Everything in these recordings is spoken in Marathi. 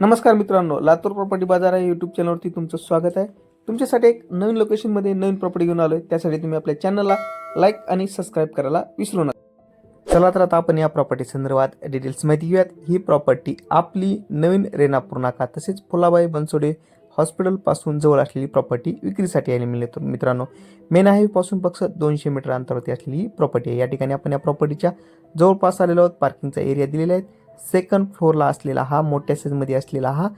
नमस्कार मित्रांनो लातूर प्रॉपर्टी बाजार आहे यूट्यूब चॅनलवरती तुमचं स्वागत आहे. तुमच्यासाठी एक नवीन लोकेशनमध्ये नवीन प्रॉपर्टी घेऊन आलो आहे त्यासाठी तुम्ही आपल्या चॅनलला लाईक आणि सबस्क्राईब करायला विसरू नका. चला तर आता आपण या प्रॉपर्टी संदर्भात डिटेल्स माहिती घेऊयात. ही प्रॉपर्टी आपली नवीन रेणापूर नाका तसेच फुलाबाई बनसोडे हॉस्पिटलपासून जवळ असलेली प्रॉपर्टी विक्रीसाठी यायला मिळते तर मित्रांनो मेन हायवेपासून फक्त दोनशे मीटर अंतरावरती असलेली ही प्रॉपर्टी आहे. या ठिकाणी आपण या प्रॉपर्टीच्या जवळपास आलेलो आहोत. पार्किंगचा एरिया दिलेला आहे. सेकंड फ्लोअरला असलेला हा मोठ्या साईजमध्ये असलेला हा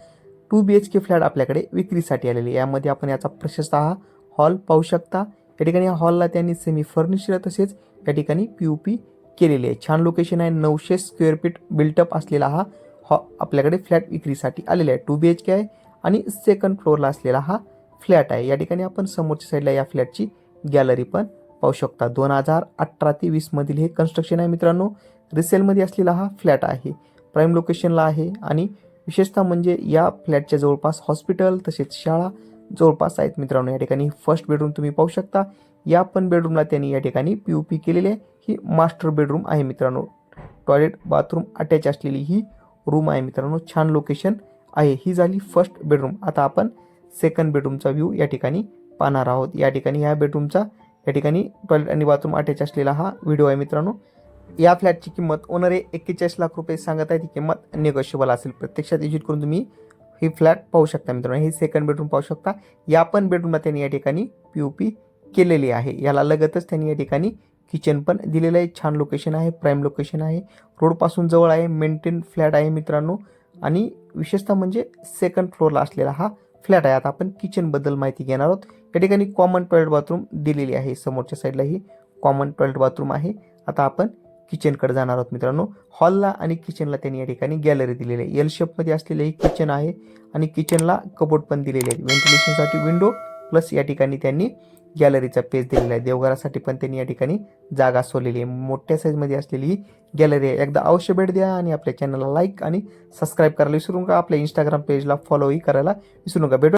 two B H K flat आपल्याकडे विक्रीसाठी आलेले आहे. यामध्ये आपण याचा प्रशस्त हा हॉल पाहू शकता. या ठिकाणी या हॉलला त्यांनी सेमी फर्निचर तसेच या ठिकाणी पी यू पी केलेली आहे. छान लोकेशन आहे. नऊशे स्क्वेअर फीट बिल्टअप असलेला हा हॉ आपल्याकडे फ्लॅट विक्रीसाठी आलेला आहे. टू बी एच के आहे आणि सेकंड फ्लोअरला असलेला हा फ्लॅट आहे. या ठिकाणी आपण समोरच्या साईडला या फ्लॅटची गॅलरी पण पाहू शकता. दोन हजार अठरा ते वीसमधील हे कन्स्ट्रक्शन आहे मित्रांनो. रिसेलमध्ये असलेला हा फ्लॅट आहे. प्राईम लोकेशनला आहे आणि विशेषतः म्हणजे या फ्लॅटच्या जवळपास हॉस्पिटल तसेच शाळा जवळपास आहेत. मित्रांनो या ठिकाणी फर्स्ट बेडरूम तुम्ही पाहू शकता. या पण बेडरूमला त्यांनी या ठिकाणी पी यू पी केलेली आहे. ही मास्टर बेडरूम आहे मित्रांनो. टॉयलेट बाथरूम अटॅच असलेली ही रूम आहे मित्रांनो. छान लोकेशन आहे. ही झाली फर्स्ट बेडरूम आता आपण सेकंड बेडरूमचा व्ह्यू या ठिकाणी पाहणार आहोत. या ठिकाणी ह्या बेडरूमचा या ठिकाणी टॉयलेट आणि बाथरूम अटॅच असलेला हा व्हिडिओ आहे मित्रांनो. या फ्लॅटची किंमत ओनर एक्केचाळीस लाख रुपये सांगत आहे. ती किंमत निगोशिएबल असेल. प्रत्यक्षात विजिट करून तुम्ही ही फ्लॅट पाहू शकता मित्रांनो. हे सेकंड बेडरूम पाहू शकता. या पण बेडरूमला त्यांनी या ठिकाणी पी ओ पी केलेली आहे. याला लगतच त्यांनी या ठिकाणी किचन पण दिलेलं आहे. छान लोकेशन आहे. प्राईम लोकेशन आहे. रोडपासून जवळ आहे. मेंटेन फ्लॅट आहे मित्रांनो. आणि विशेषतः म्हणजे सेकंड फ्लोअरला असलेला हा फ्लॅट आहे. आता आपण किचनबद्दल माहिती घेणार आहोत. या ठिकाणी कॉमन टॉयलेट बाथरूम दिलेली आहे. समोरच्या साईडला ही कॉमन टॉयलेट बाथरूम आहे. आता आपण किचनकडे जाणार आहोत मित्रांनो. हॉलला आणि किचनला त्यांनी या ठिकाणी गॅलरी दिलेली आहे. एल शेपमध्ये असलेले ही किचन आहे आणि किचनला कबोर्ड पण दिलेले आहे व्हेंटिलेशनसाठी विंडो प्लस या ठिकाणी त्यांनी गॅलरीचा पेज दिलेला आहे. देवघरासाठी पण त्यांनी या ठिकाणी जागा सोडलेली आहे. मोठ्या साईजमध्ये असलेली ही गॅलरी आहे. एकदा अवश्य भेट द्या आणि आपल्या चॅनलला लाईक आणि सबस्क्राईब करायला विसरू नका. आपल्या इंस्टाग्राम पेजला फॉलोही करायला विसरू नका. भेटू